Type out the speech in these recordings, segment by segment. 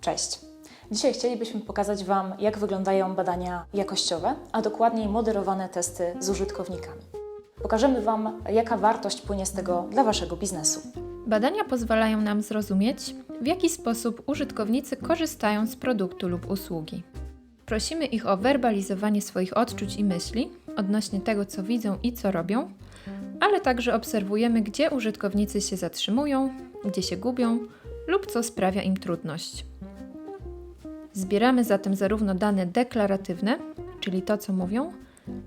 Cześć. Dzisiaj chcielibyśmy pokazać Wam, jak wyglądają badania jakościowe, a dokładniej moderowane testy z użytkownikami. Pokażemy Wam, jaka wartość płynie z tego dla Waszego biznesu. Badania pozwalają nam zrozumieć, w jaki sposób użytkownicy korzystają z produktu lub usługi. Prosimy ich o werbalizowanie swoich odczuć i myśli odnośnie tego, co widzą i co robią, ale także obserwujemy, gdzie użytkownicy się zatrzymują, gdzie się gubią lub co sprawia im trudność. Zbieramy zatem zarówno dane deklaratywne, czyli to, co mówią,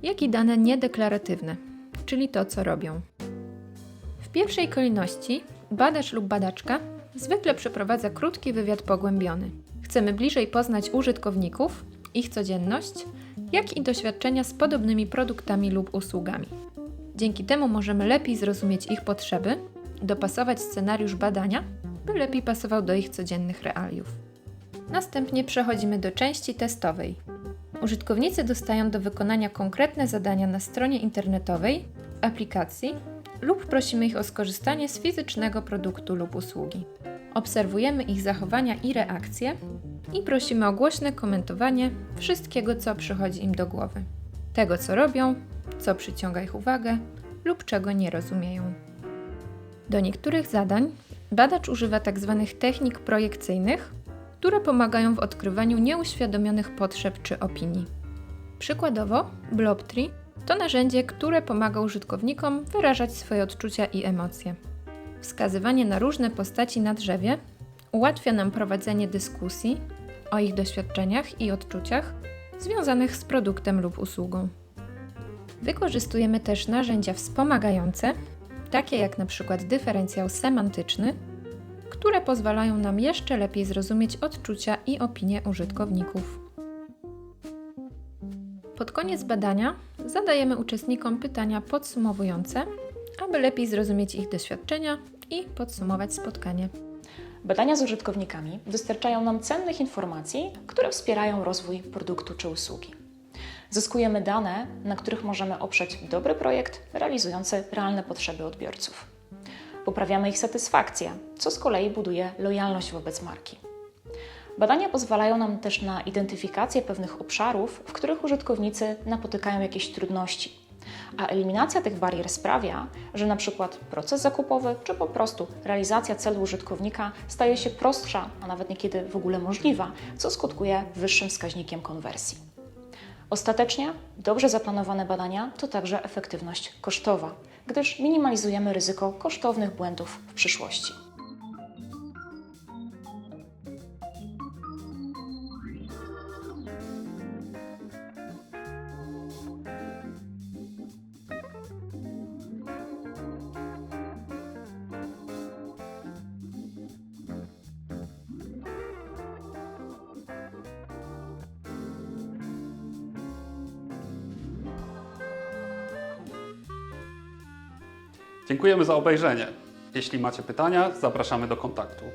jak i dane niedeklaratywne, czyli to, co robią. W pierwszej kolejności badacz lub badaczka zwykle przeprowadza krótki wywiad pogłębiony. Chcemy bliżej poznać użytkowników, ich codzienność, jak i doświadczenia z podobnymi produktami lub usługami. Dzięki temu możemy lepiej zrozumieć ich potrzeby, dopasować scenariusz badania, by lepiej pasował do ich codziennych realiów. Następnie przechodzimy do części testowej. Użytkownicy dostają do wykonania konkretne zadania na stronie internetowej, w aplikacji lub prosimy ich o skorzystanie z fizycznego produktu lub usługi. Obserwujemy ich zachowania i reakcje i prosimy o głośne komentowanie wszystkiego, co przychodzi im do głowy. Tego, co robią, co przyciąga ich uwagę lub czego nie rozumieją. Do niektórych zadań badacz używa tzw. technik projekcyjnych, które pomagają w odkrywaniu nieuświadomionych potrzeb czy opinii. Przykładowo, Blobtree to narzędzie, które pomaga użytkownikom wyrażać swoje odczucia i emocje. Wskazywanie na różne postaci na drzewie ułatwia nam prowadzenie dyskusji o ich doświadczeniach i odczuciach związanych z produktem lub usługą. Wykorzystujemy też narzędzia wspomagające, takie jak na przykład dyferencjał semantyczny, które pozwalają nam jeszcze lepiej zrozumieć odczucia i opinie użytkowników. Pod koniec badania zadajemy uczestnikom pytania podsumowujące, aby lepiej zrozumieć ich doświadczenia i podsumować spotkanie. Badania z użytkownikami dostarczają nam cennych informacji, które wspierają rozwój produktu czy usługi. Zyskujemy dane, na których możemy oprzeć dobry projekt realizujący realne potrzeby odbiorców. Poprawiamy ich satysfakcję, co z kolei buduje lojalność wobec marki. Badania pozwalają nam też na identyfikację pewnych obszarów, w których użytkownicy napotykają jakieś trudności. A eliminacja tych barier sprawia, że na przykład proces zakupowy czy po prostu realizacja celu użytkownika staje się prostsza, a nawet niekiedy w ogóle możliwa, co skutkuje wyższym wskaźnikiem konwersji. Ostatecznie dobrze zaplanowane badania to także efektywność kosztowa, gdyż minimalizujemy ryzyko kosztownych błędów w przyszłości. Dziękujemy za obejrzenie. Jeśli macie pytania, zapraszamy do kontaktu.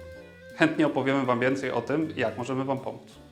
Chętnie opowiemy Wam więcej o tym, jak możemy Wam pomóc.